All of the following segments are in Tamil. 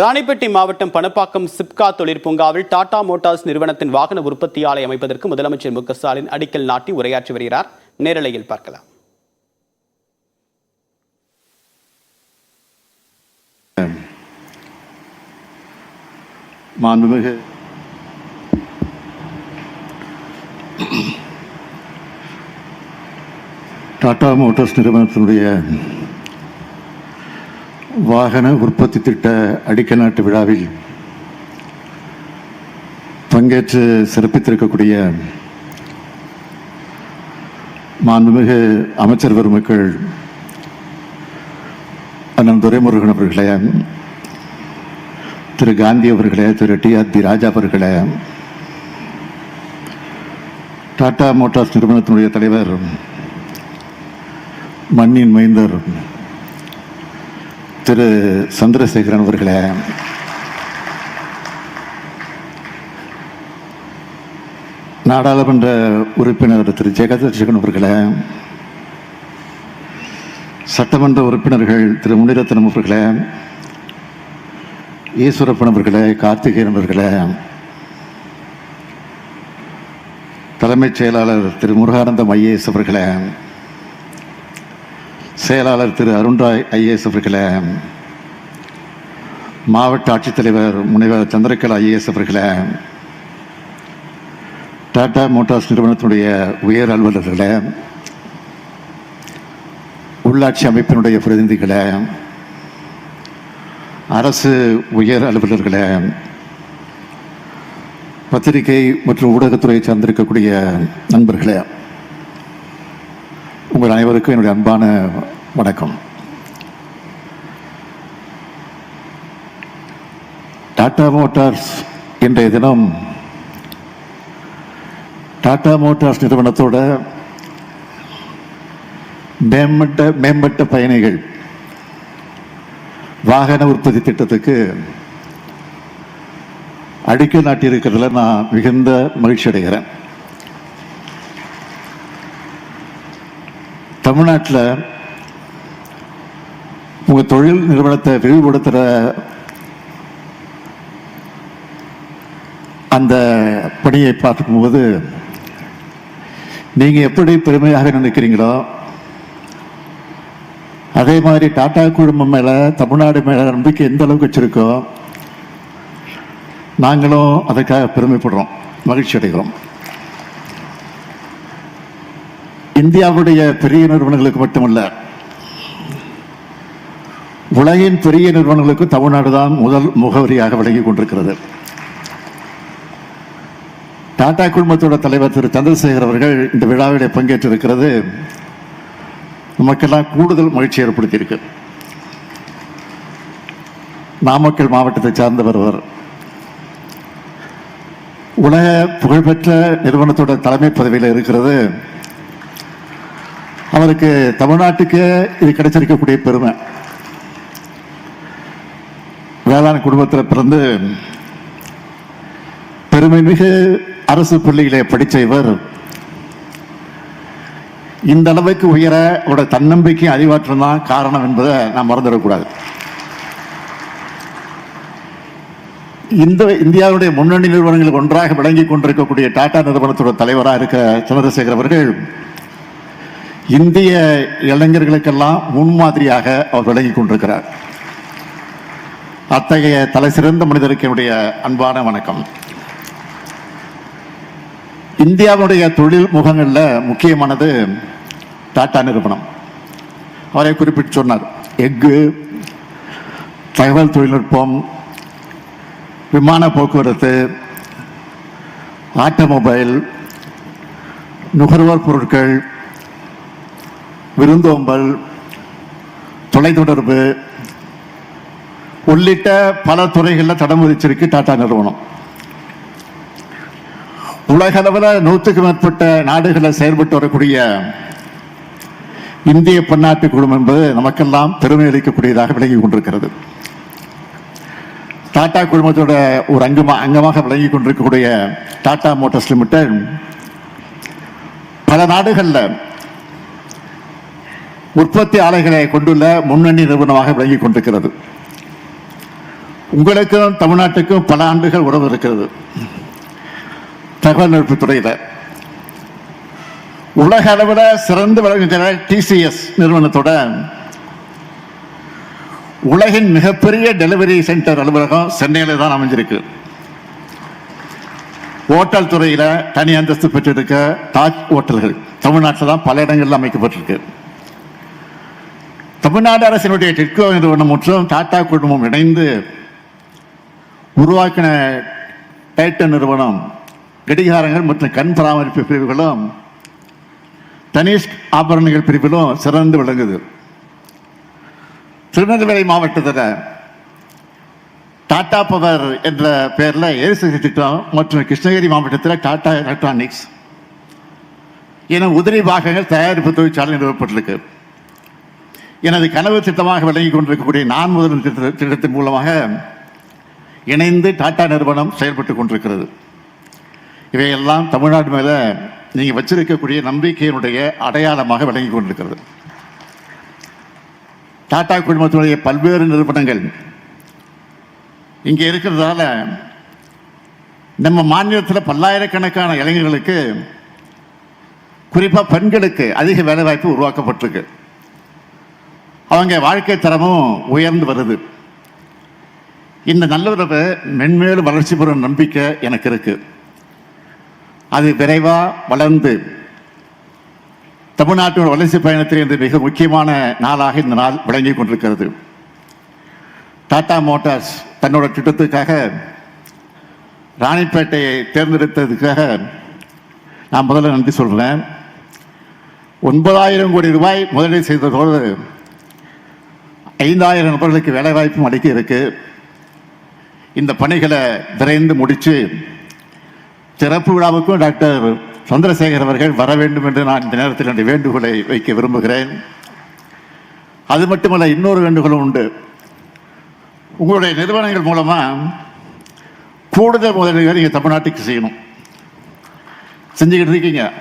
ராணிப்பேட்டை மாவட்டம் பணப்பாக்கம் சிப்கா தொழிற்பூங்காவில் டாடா மோட்டார்ஸ் நிறுவனத்தின் வாகன உற்பத்தி ஆலை அமைப்பதற்கு முதலமைச்சர் மு ஸ்டாலின் அடிக்கல் நாட்டி உரையாற்றி வருகிறார். நேரலையில் பார்க்கலாம். மாண்புமிகு டாடா மோட்டார்ஸ் நிறுவனத்தினுடைய வாகன உற்பத்தி திட்ட அடிக்கல் நாட்டு விழாவில் பங்கேற்று சிறப்பித்திருக்கக்கூடிய மாண்புமிகு அமைச்சர் பெருமக்கள் அண்ணன் துரைமுருகன் அவர்களே திரு காந்தி அவர்களே திரு டி ஆர் பி ராஜா அவர்களே டாடா மோட்டார்ஸ் நிறுவனத்தினுடைய தலைவர் மண்ணின் மைந்தர் திரு சந்திரசேகரன் அவர்களே. நாடாளுமன்ற உறுப்பினர் திரு ஜெகதர்ஷகன் அவர்களே. சட்டமன்ற உறுப்பினர்கள் திரு முனிரத்னம் அவர்களே. ஈஸ்வரப்பன் அவர்களே கார்த்திகேயன் அவர்களே. தலைமைச் செயலாளர் திரு முருகானந்தம் ஐஏஎஸ் அவர்களே. செயலாளர் திரு அருண்ராய் ஐஏஎஸ் அவர்களே மாவட்ட ஆட்சித்தலைவர் முனைவர் சந்திரகலா ஐஏஎஸ் அவர்களே டாடா மோட்டார்ஸ் நிறுவனத்தினுடைய உயர் அலுவலர்களே உள்ளாட்சி அமைப்பினுடைய பிரதிநிதிகளே அரசு உயர் அலுவலர்களே பத்திரிகை மற்றும் ஊடகத்துறையை சார்ந்திருக்கக்கூடிய நண்பர்களே உங்கள் அனைவருக்கும் என்னுடைய அன்பான வணக்கம். டாடா மோட்டார்ஸ் இன்றைய தினம் டாடா மோட்டார்ஸ் நிறுவனத்தோட மேம்பட்ட மேம்பட்ட பயணிகள் வாகன உற்பத்தி திட்டத்துக்கு அடிக்கல் நாட்டியிருக்கிறதுல நான் மிகுந்த மகிழ்ச்சி அடைகிறேன் தமிழ்நாட்டில் உங்கள் தொழில் நிறுவனத்தை விரிவுபடுத்துகிற அந்த பணியை பார்க்கும்போது நீங்கள் எப்படி பெருமையாக நினைக்கிறீங்களோ அதே மாதிரி டாடா குழுமம் மேலே தமிழ்நாடு மேலே நம்பிக்கை எந்த அளவுக்கு வச்சுருக்கோ நாங்களும் அதுக்காக பெருமைப்படுறோம் மகிழ்ச்சி அடைகிறோம் இந்தியாவுடைய பெரிய நிறுவனங்களுக்கு மட்டுமல்ல உலகின் பெரிய நிறுவனங்களுக்கு தமிழ்நாடு தான் முதல் முகவரியாக விளங்கி கொண்டிருக்கிறது. டாடா குழுமத்தோட தலைவர் திரு சந்திரசேகர் அவர்கள் இந்த விழாவிலே பங்கேற்றிருக்கிறது. நமக்கெல்லாம் கூடுதல் மகிழ்ச்சி ஏற்படுத்தியிருக்கு. நாமக்கல் மாவட்டத்தை சார்ந்தவர் அவர். உலக புகழ்பெற்ற நிறுவனத்தோட தலைமை பதவியில் இருக்கிறது. அவருக்கு தமிழ்நாட்டுக்கு இது கிடைச்சிருக்கக்கூடிய பெருமை. வேளாண் குடும்பத்தில் பிறந்து பெருமை மிகு அரசு பள்ளியிலே படித்த இவர் இந்த அளவுக்கு உயர அவரோட தன்னம்பிக்கை அறிவாற்றம் தான் காரணம் என்பதை நாம் மறந்துடக்கூடாது இந்த இந்தியாவுடைய முன்னணி நிறுவனங்கள் ஒன்றாக விளங்கி கொண்டிருக்கக்கூடிய டாடா நிறுவனத்தோட தலைவராக இருக்க சந்திரசேகர் அவர்கள் இந்திய இளைஞர்களுக்கெல்லாம் முன்மாதிரியாக அவர் விளங்கி கொண்டிருக்கிறார். அத்தகைய தலை சிறந்த மனிதருக்கு என்னுடைய அன்பான வணக்கம். இந்தியாவுடைய தொழில் முகங்களில் முக்கியமானது டாடா நிறுவனம். அவரை குறிப்பிட்டு சொன்னார் எஃகு தகவல் தொழில்நுட்பம் விமான போக்குவரத்து ஆட்டோமொபைல் நுகர்வோர் பொருட்கள் விருந்தோம்பல் தொலைத்தொடர்பு உள்ளிட்ட பல துறைகளில் தடம் விதிச்சிருக்கு டாடா நிறுவனம். உலகளவில் நூற்றுக்கு மேற்பட்ட நாடுகளில் செயல்பட்டு வரக்கூடிய இந்திய பன்னாட்டு குழுமம் என்பது நமக்கெல்லாம் பெருமை அளிக்கக்கூடியதாக விளங்கி கொண்டிருக்கிறது. டாடா குழுமத்தோட ஒரு அங்கமா அங்கமாக விளங்கி கொண்டிருக்கக்கூடிய டாடா மோட்டார்ஸ் லிமிடெட் பல நாடுகளில் உற்பத்தி ஆலைகளை கொண்டுள்ள முன்னணி நிறுவனமாக விளங்கிக் கொண்டிருக்கிறது. உங்களுக்கும் தமிழ்நாட்டுக்கும் பல ஆண்டுகள் உறவு இருக்கிறது. தகவல் நுட்பத் துறையில். உலக அளவில் சிறந்து விளங்குகிற டிசிஎஸ் நிறுவனத்தோட உலகின் மிகப்பெரிய டெலிவரி சென்டர் அலுவலகம் சென்னையில் தான் அமைஞ்சிருக்கு. ஓட்டல் துறையில் தனி அந்தஸ்து பெற்றிருக்க தாஜ் ஓட்டல்கள் தமிழ்நாட்டில் தான் பல இடங்களில் அமைக்கப்பட்டிருக்கு. தமிழ்நாடு அரசினுடைய டெட்கோ நிறுவனம் மற்றும் டாடா குழுமம் இணைந்து உருவாக்கின டைட்டன் நிறுவனம் கடிகாரங்கள் மற்றும் கண் பராமரிப்பு பிரிவுகளும் தனிஷ்க் ஆபரணங்கள் பிரிவிலும் சிறந்து விளங்குது. திருநெல்வேலி மாவட்டத்தில் டாடா பவர் என்ற பெயரில் எரிசக்தி திட்டம் மற்றும் கிருஷ்ணகிரி மாவட்டத்தில் டாடா எலக்ட்ரானிக்ஸ் என உதிரி பாகங்கள் தயாரிப்பு தொழிற்சாலை நிறுவப்பட்டிருக்கு. எனது கனவு திட்டமாக விளங்கி கொண்டிருக்கக்கூடிய நான் முதல் திட்ட- திட்டத்தின் மூலமாக இணைந்து டாடா நிறுவனம் செயல்பட்டு கொண்டிருக்கிறது. இவையெல்லாம் தமிழ்நாடு மேலே நீங்கள் வச்சிருக்கக்கூடிய நம்பிக்கையினுடைய அடையாளமாக விளங்கி கொண்டிருக்கிறது. டாடா குழுமத்தினுடைய பல்வேறு நிறுவனங்கள் இங்கே இருக்கிறதால நம்ம மாநிலத்தில் பல்லாயிரக்கணக்கான இளைஞர்களுக்கு குறிப்பாக பெண்களுக்கு அதிக வேலைவாய்ப்பு உருவாக்கப்பட்டிருக்கு. அவங்க வாழ்க்கை தரமும் உயர்ந்து வருது. இந்த நல்லுறவு மென்மேலும் வளர்ச்சி பெறும் நம்பிக்கை எனக்கு இருக்கு. அது விரைவாக வளர்ந்து தமிழ்நாட்டோட வளர்ச்சி பயணத்தில் இன்று மிக முக்கியமான நாளாக இந்த நாள் விளங்கி கொண்டிருக்கிறது. டாடா மோட்டார்ஸ் தன்னோட திட்டத்துக்காக ராணிப்பேட்டையை தேர்ந்தெடுத்ததுக்காக நான் முதல்ல நன்றி சொல்கிறேன் ஒன்பதாயிரம் கோடி ரூபாய் முதலீடு செய்ததோடு ஐந்தாயிரம் நபர்களுக்கு வேலைவாய்ப்பும் அளிக்க இருக்கு. இந்த பணிகளை விரைந்து முடித்து திறப்பு விழாவுக்கும் டாக்டர் சந்திரசேகர் அவர்கள் வர வேண்டும் என்று நான் இந்த நேரத்தில் என்னுடைய வேண்டுகோளை வைக்க விரும்புகிறேன். அது மட்டுமல்ல இன்னொரு வேண்டுகோளும் உண்டு. உங்களுடைய நிறுவனங்கள் மூலமாக கூடுதல் முதலீடுகள் நீங்கள் தமிழ்நாட்டுக்கு செய்யணும். செஞ்சுக்கிட்டு இருக்கீங்க.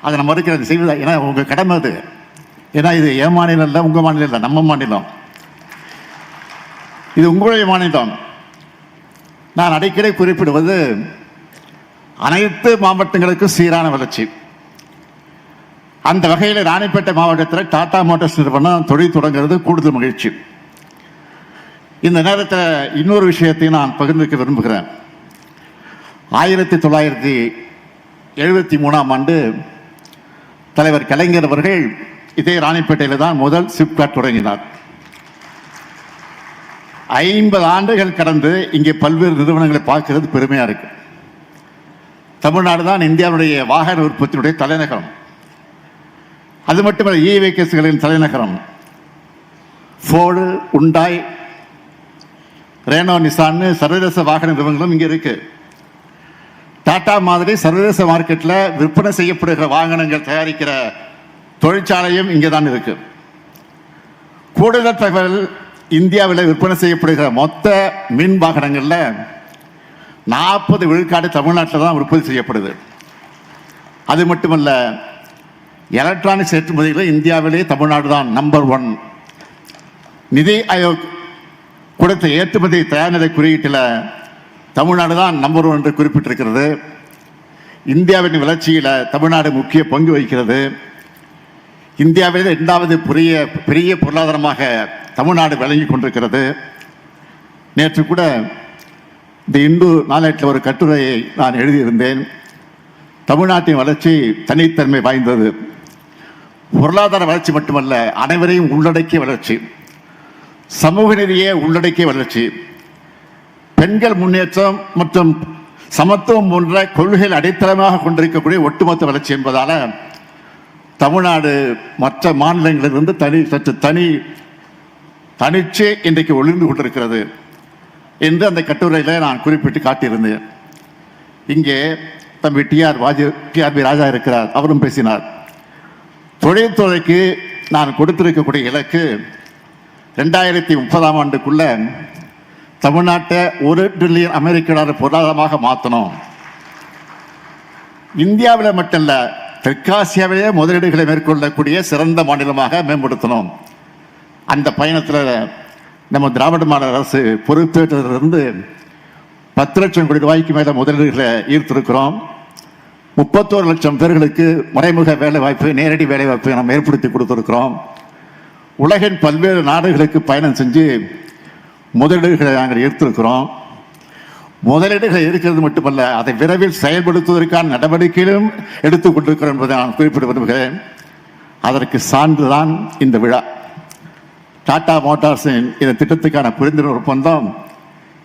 அதை நம்ம மறுக்கிறது செய்வதா? ஏன்னா உங்கள் கடமை அது. ஏன்னா இது என் மாநிலம் இல்லை உங்கள் மாநிலம் இல்லை நம்ம மாநிலம். இது உங்களுடைய மாநிலம். நான் அடிக்கடி குறிப்பிடுவது அனைத்து மாவட்டங்களுக்கும் சீரான வளர்ச்சி. அந்த வகையில் ராணிப்பேட்டை மாவட்டத்தில் டாடா மோட்டார்ஸ் நிறுவனம் தொழில் தொடங்குறது கூடுதல் மகிழ்ச்சி. இந்த நேரத்தில் இன்னொரு விஷயத்தை நான் பகிர்ந்துக்க விரும்புகிறேன். ஆயிரத்தி தொள்ளாயிரத்தி எழுபத்தி மூணாம் ஆண்டு தலைவர் கலைஞர் அவர்கள் இதே ராணிப்பேட்டையில் தான் முதல் சிப்காட் தொடங்கினார். ஐம்பது ஆண்டுகள் கடந்து இங்கே பல்வேறு நிறுவனங்களை பார்க்கிறது பெருமையாக இருக்கு. தமிழ்நாடு தான் இந்தியாவுடைய வாகன உற்பத்தியுடைய தலைநகரம். அது மட்டுமல்ல இ வெஹிக்கிள்ஸ்களின் தலைநகரம். ஃபோர்டு உண்டாய் ரேனோ நிசான்னு சர்வதேச வாகன நிறுவனங்களும் இங்கே இருக்கு. டாடா மாதிரி சர்வதேச மார்க்கெட்டில் விற்பனை செய்யப்படுகிற வாகனங்கள் தயாரிக்கிற தொழிற்சாலையும் இங்கே தான் இருக்கு. கூடுதல் தகவல் இந்தியாவில் விற்பனை செய்யப்படுகிற மொத்த மின் வாகனங்களில் நாற்பது விழுக்காடு தமிழ்நாட்டில் தான் உற்பத்தி செய்யப்படுது. அது மட்டுமல்ல எலக்ட்ரானிக்ஸ் ஏற்றுமதிகளில் இந்தியாவிலே தமிழ்நாடு தான் நம்பர் ஒன் நிதி ஆயோக் கொடுத்த ஏற்றுமதி தயார்நிலை குறியீட்டில் தமிழ்நாடு தான் நம்பர் ஒன் என்று குறிப்பிட்டிருக்கிறது. இந்தியாவின் வளர்ச்சியில் தமிழ்நாடு முக்கிய பங்கு வகிக்கிறது. இந்தியாவில் இரண்டாவது பெரிய பெரிய பொருளாதாரமாக தமிழ்நாடு விளங்கி கொண்டிருக்கிறது. நேற்று கூட இந்த இந்து நாளேட்டில் ஒரு கட்டுரையை நான் எழுதியிருந்தேன். தமிழ்நாட்டின் வளர்ச்சி தனித்தன்மை வாய்ந்தது. பொருளாதார வளர்ச்சி மட்டுமல்ல அனைவரையும் உள்ளடக்கிய வளர்ச்சி. சமூக நிதியை உள்ளடக்கிய வளர்ச்சி. பெண்கள் முன்னேற்றம் மற்றும் சமத்துவம் போன்ற கொள்கைகள் அடித்தளமாக கொண்டிருக்கக்கூடிய ஒட்டுமொத்த வளர்ச்சி என்பதால் தமிழ்நாடு மற்ற மாநிலங்களிலிருந்து தனி சற்று தனி தனிச்சு இன்றைக்கு ஒளிர்ந்து கொண்டிருக்கிறது என்று அந்த கட்டுரையில் நான் குறிப்பிட்டு காட்டியிருந்தேன். இங்கே தம்பி டிஆர் வாஜி டிஆர்பி ராஜா இருக்கிறார். அவரும் பேசினார். தொழில்துறைக்கு நான் கொடுத்திருக்கக்கூடிய இலக்கு ரெண்டாயிரத்தி முப்பதாம் ஆண்டுக்குள்ள தமிழ்நாட்டை ஒரு ட்ரில்லியன் அமெரிக்க டாலர் பொருளாதாரமாக மாற்றணும் இந்தியாவில் மட்டும் இல்லை தெற்காசியாவிலேயே முதலீடுகளை மேற்கொள்ளக்கூடிய சிறந்த மாநிலமாக மேம்படுத்தணும். அந்த பயணத்தில் நம்ம திராவிட மாநில அரசு பொறுப்பேற்றதிலிருந்து பத்து லட்சம் கோடி ரூபாய்க்கு மேலே முதலீடுகளை ஈர்த்திருக்கிறோம். முப்பத்தோரு லட்சம் பேர்களுக்கு மறைமுக வேலைவாய்ப்பு நேரடி வேலைவாய்ப்பை நாம் நம்ம ஏற்படுத்தி கொடுத்துருக்கிறோம். உலகின் பல்வேறு நாடுகளுக்கு பயணம் செஞ்சு முதலீடுகளை நாங்கள் ஈர்த்திருக்கிறோம். முதலீடுகள் இருக்கிறது மட்டுமல்ல அதை விரைவில் செயல்படுத்துவதற்கான நடவடிக்கைகளும் எடுத்துக் கொண்டிருக்கிறோம் என்பதை நான் குறிப்பிட விரும்புகிறேன். அதற்கு சான்றுதான் இந்த விழா. டாடா மோட்டார்ஸின் இந்த திட்டத்துக்கான புரிந்துணர்வு ஒப்பந்தம்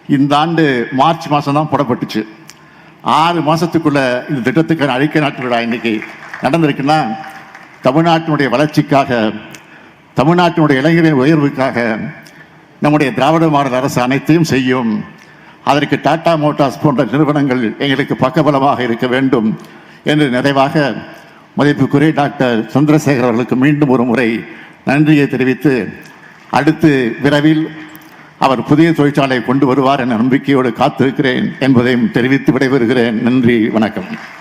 இந்த ஆண்டு மார்ச் மாதம் தான் போடப்பட்டுச்சு. ஆறு மாதத்துக்குள்ளே இந்த திட்டத்துக்கான அழிக்க நாட்டு விழா இன்னைக்கு நடந்திருக்குன்னா தமிழ்நாட்டினுடைய வளர்ச்சிக்காக தமிழ்நாட்டினுடைய இளைஞரின் உயர்வுக்காக நம்முடைய திராவிட மாடல் அரசு அனைத்தையும் செய்யும் அதற்கு டாடா மோட்டார்ஸ் போன்ற நிறுவனங்கள் எங்களுக்கு பக்கபலமாக இருக்க வேண்டும் என்று நிறைவாக மதிப்புக்குரிய டாக்டர் சந்திரசேகர் அவர்களுக்கு மீண்டும் ஒரு முறை நன்றியை தெரிவித்து அடுத்து விரைவில் அவர் புதிய தொழிற்சாலை கொண்டு வருவார் என நம்பிக்கையோடு காத்திருக்கிறேன் என்பதையும் தெரிவித்து விடைபெறுகிறேன். நன்றி வணக்கம்.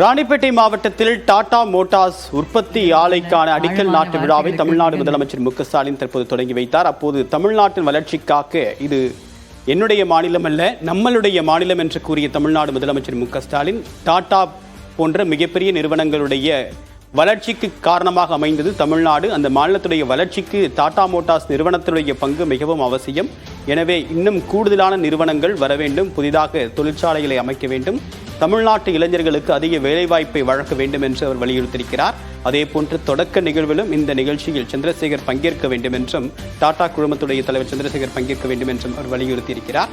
ராணிப்பேட்டை மாவட்டத்தில் டாடா மோட்டார்ஸ் உற்பத்தி ஆலைக்கான அடிக்கல் நாட்டு விழாவை தமிழ்நாடு முதலமைச்சர் மு ஸ்டாலின் தற்போது தொடங்கி வைத்தார். அப்போது தமிழ்நாட்டின் வளர்ச்சிக்காக இது என்னுடைய மாநிலம் அல்ல நம்மளுடைய மாநிலம் என்று கூறிய தமிழ்நாடு முதலமைச்சர் மு ஸ்டாலின் டாடா போன்ற மிகப்பெரிய நிறுவனங்களுடைய வளர்ச்சிக்கு காரணமாக அமைந்தது தமிழ்நாடு. அந்த மாநிலத்துடைய வளர்ச்சிக்கு டாடா மோட்டார்ஸ் நிறுவனத்துடைய பங்கு மிகவும் அவசியம். எனவே இன்னும் கூடுதலான நிறுவனங்கள் வர வேண்டும் புதிதாக தொழிற்சாலைகளை அமைக்க வேண்டும். தமிழ்நாட்டு இளைஞர்களுக்கு அதிக வேலைவாய்ப்பை வழங்க வேண்டும் என்று அவர் வலியுறுத்தியிருக்கிறார். அதே போன்று தொடக்க நிகழ்விலும் இந்த நிகழ்ச்சியில் சந்திரசேகர் பங்கேற்க வேண்டும் என்றும் டாடா குழுமத்துடைய தலைவர் சந்திரசேகர் பங்கேற்க வேண்டும் என்றும் அவர் வலியுறுத்தியிருக்கிறார்.